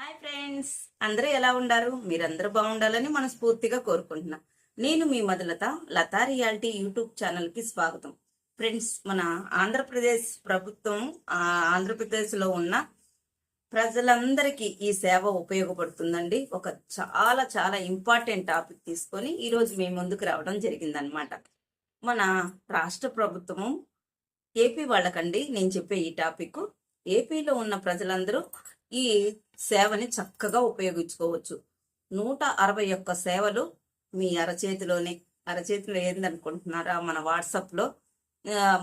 Hi friends. అందరూ ఎలా ఉండారు? మీరందరూ బాగుండాలని మనస్ఫూర్తిగా కోరుకుంటున్నా. నేను మీ మధులత లతా రియాలిటీ యూట్యూబ్ ఛానల్కి స్వాగతం. ఫ్రెండ్స్ మన ఆంధ్రప్రదేశ్ ప్రభుత్వం ఆంధ్రప్రదేశ్లో ఉన్న ప్రజలందరికీ ఈ సేవ ఉపయోగపడుతుందండి. ఒక చాలా చాలా ఇంపార్టెంట్ టాపిక్ తీసుకొని ఈరోజు మీ ముందుకు రావడం జరిగిందనమాట మన రాష్ట్ర ప్రభుత్వము ఏపీ వాళ్ళకండి నేను చెప్పే ఈ టాపిక్. ఏపీలో ఉన్న ప్రజలందరూ ఈ సేవని చక్కగా ఉపయోగించుకోవచ్చు. నూట అరవై ఒక్క సేవలు మీ అరచేతిలోనే. అరచేతిలో ఏందనుకుంటున్నారా? మన వాట్సాప్లో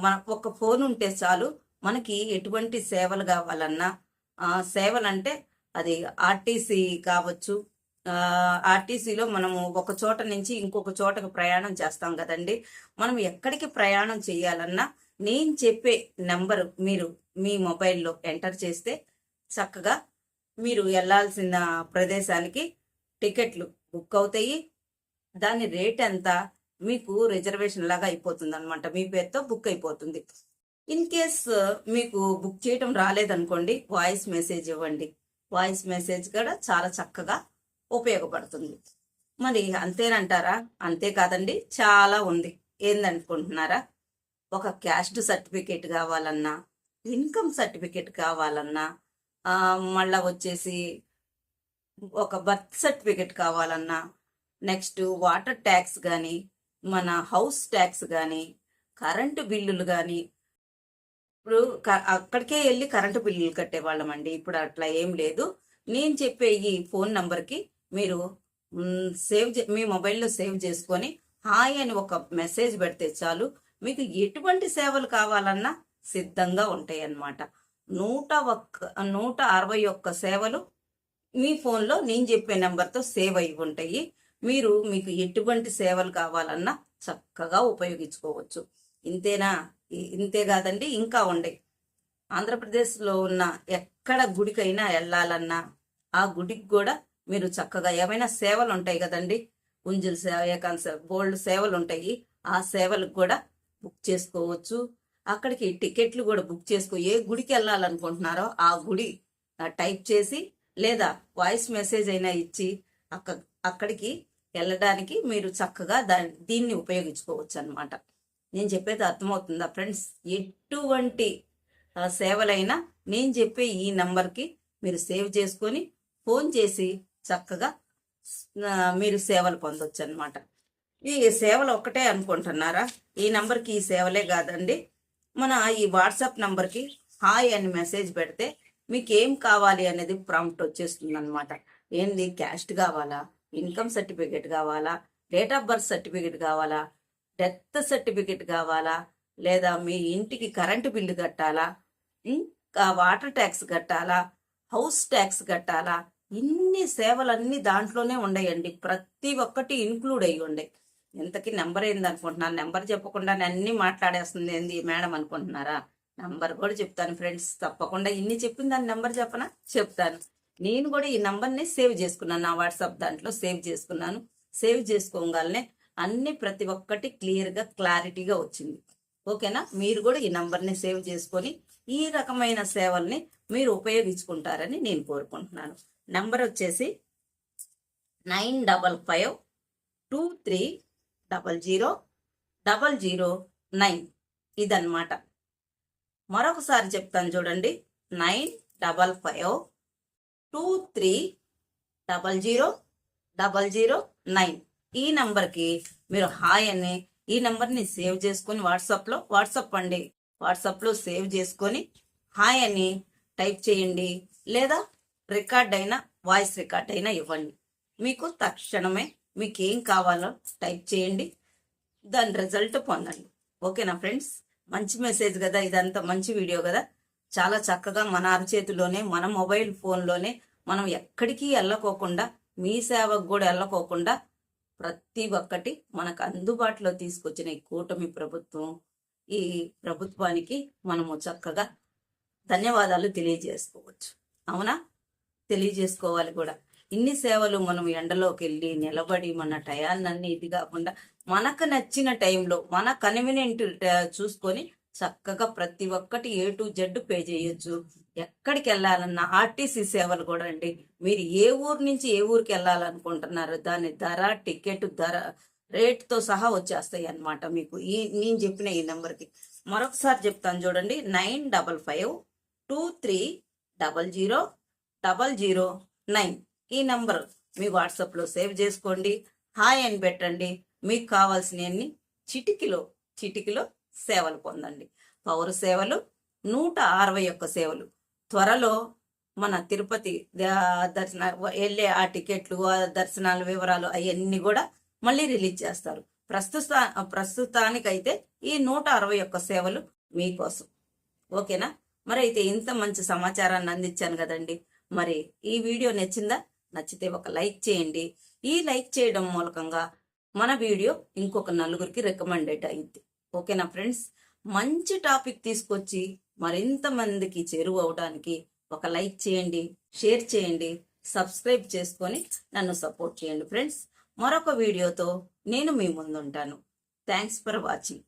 మన ఒక ఫోన్ ఉంటే చాలు మనకి ఎటువంటి సేవలు కావాలన్నా సేవలు అంటే అది ఆర్టీసీ కావచ్చు. ఆర్టీసీలో మనము ఒక చోట నుంచి ఇంకొక చోటకు ప్రయాణం చేస్తాం కదండి. మనం ఎక్కడికి ప్రయాణం చేయాలన్నా నేను చెప్పే నెంబరు మీరు మీ మొబైల్లో ఎంటర్ చేస్తే చక్కగా మీరు వెళ్ళాల్సిన ప్రదేశానికి టికెట్లు బుక్ అవుతాయి. దాని రేట్ ఎంత? మీకు రిజర్వేషన్ లాగా అయిపోతుంది అనమాట మీ పేరుతో బుక్ అయిపోతుంది. ఇన్ కేస్ మీకు బుక్ చేయటం రాలేదనుకోండి వాయిస్ మెసేజ్ ఇవ్వండి. వాయిస్ మెసేజ్ కూడా చాలా చక్కగా ఉపయోగపడుతుంది. మరి అంతేనంటారా? అంతే కాదండి చాలా ఉంది. ఏందనుకుంటున్నారా? ఒక క్యాస్ట్ సర్టిఫికేట్ కావాలన్నా ఇన్కమ్ సర్టిఫికేట్ కావాలన్నా మళ్ళా వచ్చేసి ఒక బర్త్ సర్టిఫికేట్ కావాలన్నా నెక్స్ట్ వాటర్ ట్యాక్స్ కానీ మన హౌస్ ట్యాక్స్ కానీ కరెంటు బిల్లులు కానీ ఇప్పుడు అక్కడికే వెళ్ళి కరెంటు బిల్లులు కట్టేవాళ్ళమండి ఇప్పుడు అట్లా ఏం లేదు. నేను చెప్పే ఈ ఫోన్ నంబర్కి మీరు సేవ్ చే- మీ మొబైల్లో సేవ్ చేసుకొని హాయ్ అని ఒక మెసేజ్ పెడితే చాలు మీకు ఎటువంటి సేవలు కావాలన్నా సిద్ధంగా ఉంటాయి అన్నమాట నూట ఒక్క నూట అరవై ఒక్క సేవలు మీ ఫోన్లో నేను చెప్పే నెంబర్తో సేవ్ అయి ఉంటాయి. మీరు మీకు ఎటువంటి సేవలు కావాలన్నా చక్కగా ఉపయోగించుకోవచ్చు. ఇంతేనా? ఇంతే కాదండి ఇంకా ఉండే. ఆంధ్రప్రదేశ్లో ఉన్న ఎక్కడ గుడికైనా వెళ్ళాలన్నా ఆ గుడికి కూడా మీరు చక్కగా ఏమైనా సేవలు ఉంటాయి కదండి. ఉంజుల సేవ ఏకాంత సేవ గోల్డ్ సేవలు ఉంటాయి. ఆ సేవలకు కూడా బుక్ చేసుకోవచ్చు. అక్కడికి టికెట్లు కూడా బుక్ చేసుకో ఏ గుడికి వెళ్ళాలనుకుంటున్నారో ఆ గుడి టైప్ చేసి లేదా వాయిస్ మెసేజ్ అయినా ఇచ్చి అక్క అక్కడికి వెళ్ళడానికి మీరు చక్కగా దా దీన్ని ఉపయోగించుకోవచ్చు అనమాట నేను చెప్పేది అర్థమవుతుందా ఫ్రెండ్స్? ఎటువంటి సేవలైనా నేను చెప్పే ఈ నంబర్కి మీరు సేవ్ చేసుకొని ఫోన్ చేసి చక్కగా మీరు సేవలు పొందొచ్చు అనమాట ఈ సేవలు ఒక్కటే అనుకుంటున్నారా? ఈ నంబర్కి ఈ సేవలే కాదండి. మన ఈ వాట్సాప్ నంబర్కి హాయ్ అని మెసేజ్ పెడితే మీకు ఏం కావాలి అనేది ప్రాంప్ట్ వచ్చేస్తుంది అనమాట ఏంది? క్యాస్ట్ కావాలా? ఇన్కమ్ సర్టిఫికేట్ కావాలా? డేట్ ఆఫ్ బర్త్ సర్టిఫికేట్ కావాలా? డెత్ సర్టిఫికేట్ కావాలా? లేదా మీ ఇంటికి కరెంటు బిల్లు కట్టాలా? ఇంకా వాటర్ ట్యాక్స్ కట్టాలా? హౌస్ ట్యాక్స్ కట్టాలా? ఇన్ని సేవలన్నీ దాంట్లోనే ఉండయండి. ప్రతి ఒక్కటి ఇన్క్లూడ్ అయ్యి ఉండే ఇంతకీ నెంబర్ ఏంది అనుకుంటున్నాను నెంబర్ చెప్పకుండా అన్ని మాట్లాడేస్తుంది ఏంది మేడం అనుకుంటున్నారా? నంబర్ కూడా చెప్తాను ఫ్రెండ్స్ తప్పకుండా ఇన్ని చెప్పిన దాని నెంబర్ చెప్పనా? చెప్తాను. నేను కూడా ఈ నంబర్ని సేవ్ చేసుకున్నాను. నా వాట్సాప్ దాంట్లో సేవ్ చేసుకున్నాను. సేవ్ చేసుకోగానే అన్ని ప్రతి ఒక్కటి క్లియర్గా క్లారిటీగా వచ్చింది. ఓకేనా? మీరు కూడా ఈ నంబర్ని సేవ్ చేసుకొని ఈ రకమైన సేవల్ని మీరు ఉపయోగించుకుంటారని నేను కోరుకుంటున్నాను. నంబర్ వచ్చేసి nine double five two three double zero double zero nine ఇదన్నమాట. మరొకసారి చెప్తాను చూడండి. Nine double five two three double zero double zero nine. ఈ నంబర్కి మీరు హాయ్ అని ఈ నంబర్ని సేవ్ చేసుకొని వాట్సాప్లో వాట్సాప్ అండి. వాట్సాప్లో సేవ్ చేసుకొని హాయ్ అని టైప్ చేయండి. లేదా రికార్డ్ అయినా వాయిస్ రికార్డ్ అయినా ఇవ్వండి. మీకు తక్షణమే మీకు ఏం కావాలో టైప్ చేయండి దాని రిజల్ట్ పొందండి. ఓకేనా ఫ్రెండ్స్? మంచి మెసేజ్ కదా ఇదంతా మంచి వీడియో కదా. చాలా చక్కగా మన అరచేతిలోనే మన మొబైల్ ఫోన్లోనే మనం ఎక్కడికి వెళ్ళకోకుండా మీ సేవకు కూడా వెళ్ళకోకుండా ప్రతి ఒక్కటి మనకు అందుబాటులో తీసుకొచ్చిన ఈ కూటమి ప్రభుత్వం ఈ ప్రభుత్వానికి మనము చక్కగా ధన్యవాదాలు తెలియజేసుకోవచ్చు. అవునా? తెలియజేసుకోవాలి కూడా. ఇన్ని సేవలు మనం ఎండలోకి వెళ్ళి నిలబడి మన టయాన్ని ఇది కాకుండా మనకు నచ్చిన టైంలో మన కన్వీనియంట్ చూసుకొని చక్కగా ప్రతి ఒక్కటి ఏ టు జెడ్ పే చేయొచ్చు. ఎక్కడికి వెళ్ళాలన్నా ఆర్టీసీ సేవలు కూడా అండి. మీరు ఏ ఊరు నుంచి ఏ ఊరికి వెళ్ళాలనుకుంటున్నారు దాని ధర టికెట్ ధర రేట్తో సహా వచ్చేస్తాయి అన్నమాట మీకు. ఈ నేను చెప్పిన ఈ నెంబర్కి. మరొకసారి చెప్తాను చూడండి. Nine double five two three double zero double zero nine. ఈ నంబర్ మీ వాట్సాప్లో సేవ్ చేసుకోండి. హాయ్ అని పెట్టండి. మీకు కావాల్సినవన్నీ చిటికిలో చిటికిలో సేవలు పొందండి. పౌర సేవలు నూట అరవై ఒక్క సేవలు. త్వరలో మన తిరుపతి దర్శన వెళ్ళే ఆ టికెట్లు ఆ దర్శనాల వివరాలు అవన్నీ కూడా మళ్ళీ రిలీజ్ చేస్తారు. ప్రస్తుత ప్రస్తుతానికైతే ఈ నూట అరవై ఒక్క సేవలు మీకోసం. ఓకేనా? మరి అయితే ఇంత మంచి సమాచారాన్ని అందించాను కదండి. మరి ఈ వీడియో నచ్చిందా? నచ్చితే ఒక లైక్ చేయండి. ఈ లైక్ చేయడం మూలకంగా మన వీడియో ఇంకొక నలుగురికి రికమెండెడ్ అయింది ఓకేనా ఫ్రెండ్స్? మంచి టాపిక్ తీసుకొచ్చి మరింత మందికి చేరువ అవడానికి ఒక లైక్ చేయండి షేర్ చేయండి సబ్స్క్రైబ్ చేసుకొని నన్ను సపోర్ట్ చేయండి ఫ్రెండ్స్. మరొక వీడియోతో నేను మీ ముందుంటాను. Thanks for watching.